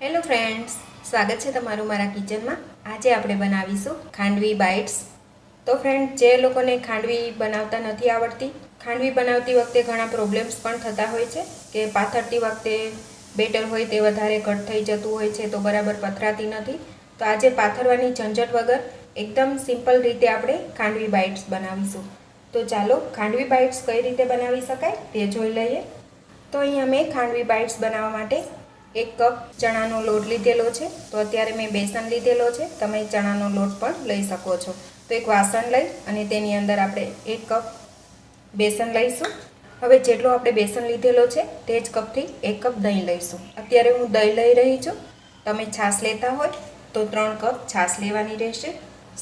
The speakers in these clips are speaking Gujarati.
હેલો ફ્રેન્ડ્સ સ્વાગત છે તમારું મારા કિચનમાં આજે આપણે બનાવીશું ખાંડવી બાઇટ્સ તો ફ્રેન્ડ જે લોકોને ખાંડવી બનાવતા નથી આવડતી, ખાંડવી બનાવતી વખતે ઘણા પ્રોબ્લેમ્સ પણ થતા હોય છે કે પાથરતી વખતે બેટર હોય તે વધારે કટ થઈ જતું હોય છે તો બરાબર પથરાતી નથી. તો આજે પાથરવાની ઝંઝટ વગર એકદમ સિમ્પલ રીતે આપણે ખાંડવી બાઇટ્સ બનાવીશું. તો ચાલો ખાંડવી બાઇટ્સ કઈ રીતે બનાવી શકાય તે જોઈ લઈએ. તો અહીં અમે ખાંડવી બાઇટ્સ બનાવવા માટે એક કપ ચણાનો લોટ લીધેલો છે. તો અત્યારે મેં બેસન લીધેલો છે. તમે ચણાનો લોટ પણ લઈ શકો છો. તો એક વાસણ લઈ અને તેની અંદર આપણે એક કપ બેસન લઈશું. હવે જેટલો આપણે બેસન લીધેલો છે તે જ કપથી એક કપ દહીં લઈશું. અત્યારે હું દહીં લઈ રહી છું. તમે છાશ લેતા હોય તો ત્રણ કપ છાશ લેવાની રહેશે.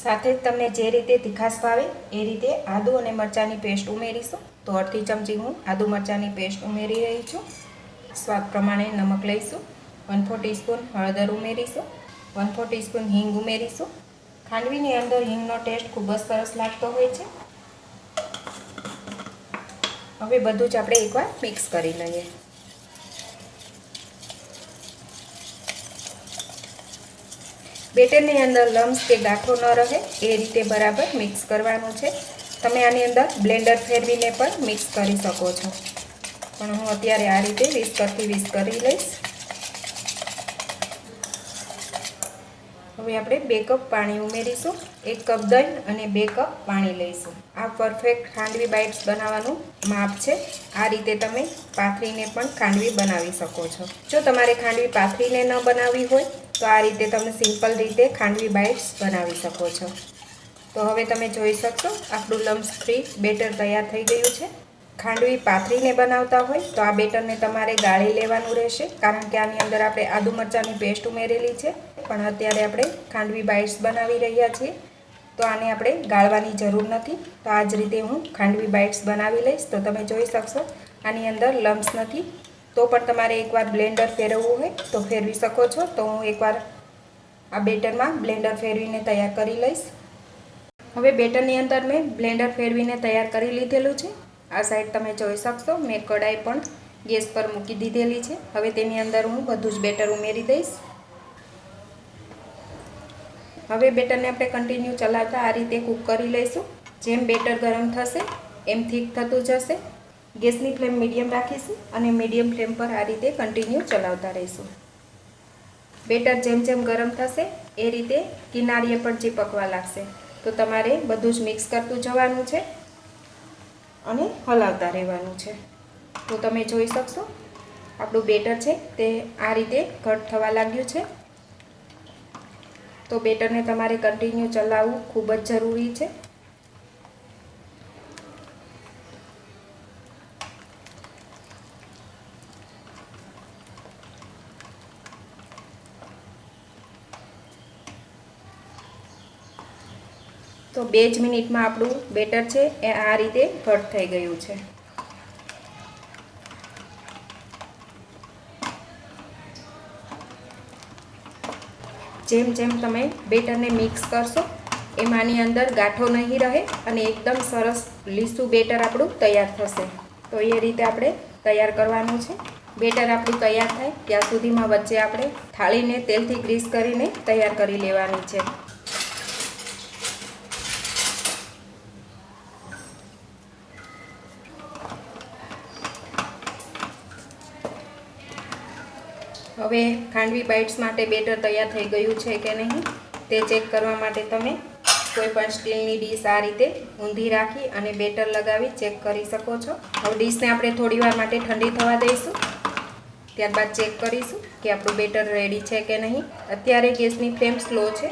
સાથે જ તમને જે રીતે તીખાશ ભાવે એ રીતે આદુ અને મરચાંની પેસ્ટ ઉમેરીશું. તો અડધી ચમચી હું આદુ મરચાંની પેસ્ટ ઉમેરી રહી છું. સ્વાદ પ્રમાણે નમક લઈશું. વન ફોર ટીસ્પૂન હળદર ઉમેરીશું. વન ફોર ટીસ્પૂન હિંગ ઉમેરીશું. ખાંડવીની અંદર હિંગનો ટેસ્ટ ખૂબ જ સરસ લાગતો હોય છે. હવે બધું જ આપણે એકવાર મિક્સ કરી લઈએ. બેટરની અંદર લમ્સ કે ગાંઠો ન રહે, એ રીતે બરાબર મિક્સ કરવાનું છે. તમે આની અંદર બ્લેન્ડર ફેરવીને પણ મિક્સ કરી શકો છો. પણ હું અત્યારે આ રીતે વિસ્કરથી વીસ કરી લઈશ. હવે આપણે બે કપ પાણી ઉમેરીશું, એક કપ દહીં અને બે કપ પાણી લઈશું. આ પરફેક્ટ ખાંડવી બાઇટ્સ બનાવવાનું માપ છે. આ રીતે તમે પાથરીને પણ ખાંડવી બનાવી શકો છો. જો તમારે ખાંડવી પાથરીને ન બનાવવી હોય, તો આ રીતે તમે સિમ્પલ રીતે ખાંડવી બાઇટ્સ બનાવી શકો છો. તો હવે તમે જોઈ શકશો, આપણું લમ્સ ફ્રી બેટર તૈયાર થઈ ગયું છે. ખાંડવી પાથરીને બનાવતા હોય, તો આ બેટરને તમારે ગાળી લેવાનું રહેશે, કારણ કે આની અંદર આપણે આદુ મરચાંની પેસ્ટ ઉમેરેલી છે. પણ અત્યારે આપણે ખાંડવી બાઇટ્સ બનાવી રહ્યા છીએ. તો આને આપણે ગાળવાની જરૂર નથી. તો આ જ રીતે હું ખાંડવી બાઇટ્સ બનાવી લઈશ. તો તમે જોઈ શકશો, આની અંદર લમ્સ નથી. તો પણ તમારે એકવાર બ્લેન્ડર ફેરવવું હોય, તો ફેરવી શકો છો. તો હું એકવાર આ બેટરમાં બ્લેન્ડર ફેરવીને તૈયાર કરી લઈશ. હવે બેટરની અંદર મેં બ્લેન્ડર ફેરવીને તૈયાર કરી લીધેલું છે. આ સાઈડ તમે જોઈ શકશો. મેં કઢાઈ પણ ગેસ પર મૂકી દીધેલી છે. હવે તેની અંદર હું બધું જ બેટર ઉમેરી દઈશ. હવે બેટરને આપણે કન્ટિન્યુ ચલાવતા આ રીતે કૂક કરી લઈશું. જેમ બેટર ગરમ થશે, એમ થીક થતું જશે. ગેસની ફ્લેમ મીડિયમ રાખીશું અને મીડિયમ ફ્લેમ પર આ રીતે કન્ટિન્યુ ચલાવતા રહીશું. બેટર જેમ જેમ ગરમ થશે, એ રીતે કિનારીએ પણ ચીપકવા લાગશે. તો તમારે બધું જ મિક્સ કરતું જવાનું છે. અને હલાવતા રહેવાનું છે. તો તમે જોઈ શકશો, આપણું બેટર છે તે આ રીતે ઘટ થવા લાગ્યું છે. તો બેટરને તમારે કન્ટિન્યુ ચલાવવું ખૂબ જ જરૂરી છે. તો બે જ મિનિટમાં આપણું બેટર છે. એ આ રીતે ઘટ થઈ ગયું છે. જેમ જેમ તમે બેટરને મિક્સ કરશો એમાંની અંદર ગાંઠો નહીં રહે અને એકદમ સરસ લીસું બેટર આપણું તૈયાર થશે. તો એ રીતે આપણે તૈયાર કરવાનું છે. બેટર આપણું તૈયાર થાય, ત્યાં સુધીમાં વચ્ચે આપણે થાળીને તેલથી ગ્રીસ કરીને તૈયાર કરી લેવાની છે. હવે ખાંડવી બાઇટ્સ માટે બેટર તૈયાર થઈ ગયું છે કે નહીં, તે ચેક કરવા માટે તમે કોઈ પણ સ્ટીલની ડીશ આ રીતે ઊંધી રાખી અને બેટર લગાવી ચેક કરી શકો છો. હવે ડીશને આપણે થોડી વાર માટે ઠંડી થવા દઈશું. ત્યારબાદ ચેક કરીશું કે આપણું બેટર રેડી છે કે નહીં. અત્યારે ગેસની ફ્લેમ સ્લો છે.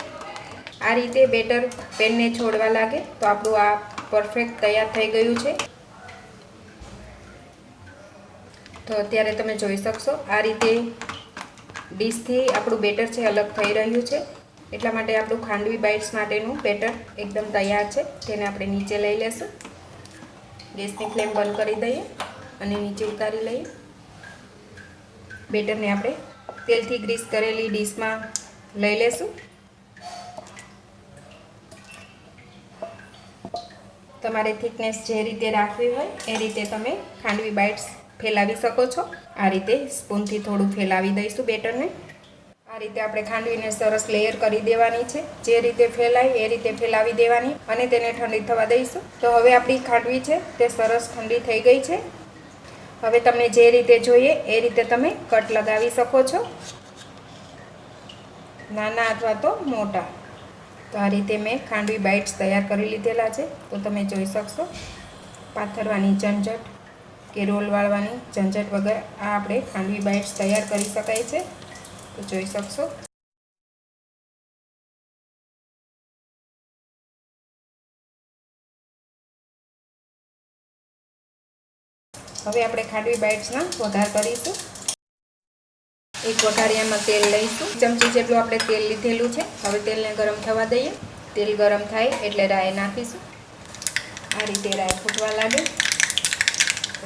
આ રીતે બેટર પેનને છોડવા લાગે તો આપણું આ પરફેક્ટ તૈયાર થઈ ગયું છે. તો અત્યારે તમે જોઈ શકશો આ રીતે ડીશથી આપણું બેટર છે, અલગ થઈ રહ્યું છે. એટલા માટે આપણું ખાંડવી બાઇટ્સ માટેનું બેટર એકદમ તૈયાર છે. તેને આપણે નીચે લઈ લેશું. ગેસની ફ્લેમ બંધ કરી દઈએ અને નીચે ઉતારી લઈએ. બેટરને આપણે તેલથી ગ્રીસ કરેલી ડીશમાં લઈ લેશું. તમારે થિકનેસ જે રીતે રાખવી હોય, એ રીતે તમે ખાંડવી બાઇટ્સ ફેલાવી શકો છો. આ રીતે સ્પૂનથી થોડું ફેલાવી દઈશું બેટરને. આ રીતે આપણે ખાંડવીને સરસ લેયર કરી દેવાની છે. જે રીતે ફેલાય એ રીતે ફેલાવી દેવાની અને તેને ઠંડી થવા દઈશું. તો હવે આપણી ખાંડવી છે તે સરસ ઠંડી થઈ ગઈ છે. હવે તમને જે રીતે જોઈએ એ રીતે તમે કટ લગાવી શકો છો. નાના અથવા તો મોટા. તો આ રીતે મેં ખાંડવી બાઇટ્સ તૈયાર કરી લીધેલા છે. તો તમે જોઈ શકશો. પાથરવાની ઝંઝટ. કે રોલ વાળવાની ઝંઝટ વગર આ આપણે ખાંડવી બાઇટ્સ તૈયાર કરી શકાય છે. તો જોઈ શકશો. હવે આપણે ખાંડવી બાઇટ્સના વઘાર કરીશું. એક વઘારિયામાં તેલ લઈશું. ચમચી જેટલું આપણે તેલ લીધેલું છે. હવે તેલને ગરમ થવા દઈએ. તેલ ગરમ થાય એટલે રાય નાખીશું. આ રીતે રાઈ ફૂટવા લાગે.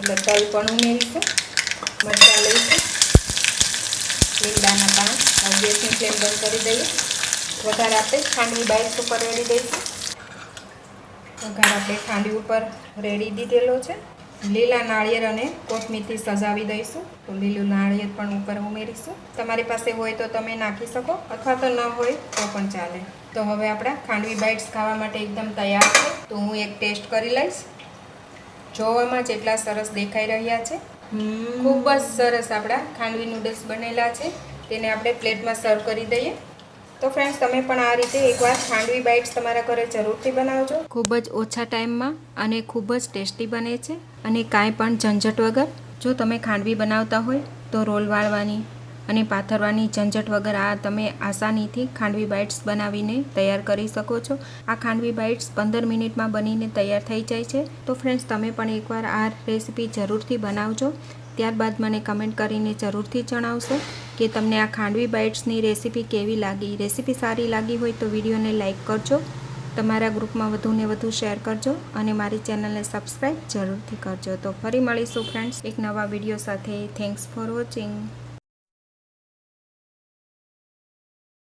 એટલે તલ પણ ઉમેરીશું, મરચાં લઈશું લીમડાના પાન હવે ગેસની ફ્લેમ બંધ કરી દઈએ. વઘાર આપણે ખાંડવી બાઇટ્સ ઉપર રેડી દઈશું. વઘાર આપણે ખાંડવી ઉપર રેડી દીધેલો છે. લીલા નાળિયેર અને કોથમીરથી સજાવી દઈશું. તો લીલું નાળિયેર પણ ઉપર ઉમેરીશું. તમારી પાસે હોય તો તમે નાખી શકો, અથવા તો ન હોય તો પણ ચાલે. તો હવે આપણા ખાંડવી બાઇટ્સ ખાવા માટે એકદમ તૈયાર છે. તો હું એક ટેસ્ટ કરી લઈશ. જોવામાં જેટલા સરસ દેખાઈ રહ્યા છે ખૂબ જ સરસ આપણા ખાંડવી નૂડલ્સ બનેલા છે તેને આપણે પ્લેટમાં સર્વ કરી દઈએ. તો ફ્રેન્ડ્સ તમે પણ આ રીતે એકવાર ખાંડવી બાઇટ્સ તમારા ઘરે જરૂરથી બનાવજો. ખૂબ જ ઓછા ટાઈમમાં અને ખૂબ જ ટેસ્ટી બને છે અને કાંઈ પણ ઝંઝટ વગર જો તમે ખાંડવી બનાવતા હોય તો રોલ વાળવાની અને પાથરવાની ઝંઝટ વગર આ તમે આસાનીથી ખાંડવી બાઇટ્સ બનાવીને તૈયાર કરી શકો છો. આ ખાંડવી બાઇટ્સ પંદર મિનિટમાં બનીને તૈયાર થઈ જાય છે. તો ફ્રેન્ડ્સ તમે પણ એકવાર આ રેસીપી જરૂરથી બનાવજો. ત્યારબાદ મને કમેન્ટ કરીને જરૂરથી જણાવશો કે તમને આ ખાંડવી બાઇટ્સની રેસીપી કેવી લાગી. રેસીપી સારી લાગી હોય તો વિડીયોને લાઇક કરજો. તમારા ગ્રુપમાં વધુને વધુ શેર કરજો અને મારી ચેનલને સબસ્ક્રાઈબ જરૂરથી કરજો. તો ફરી મળીશું ફ્રેન્ડ્સ એક નવા વીડિયો સાથે. Thanks for watching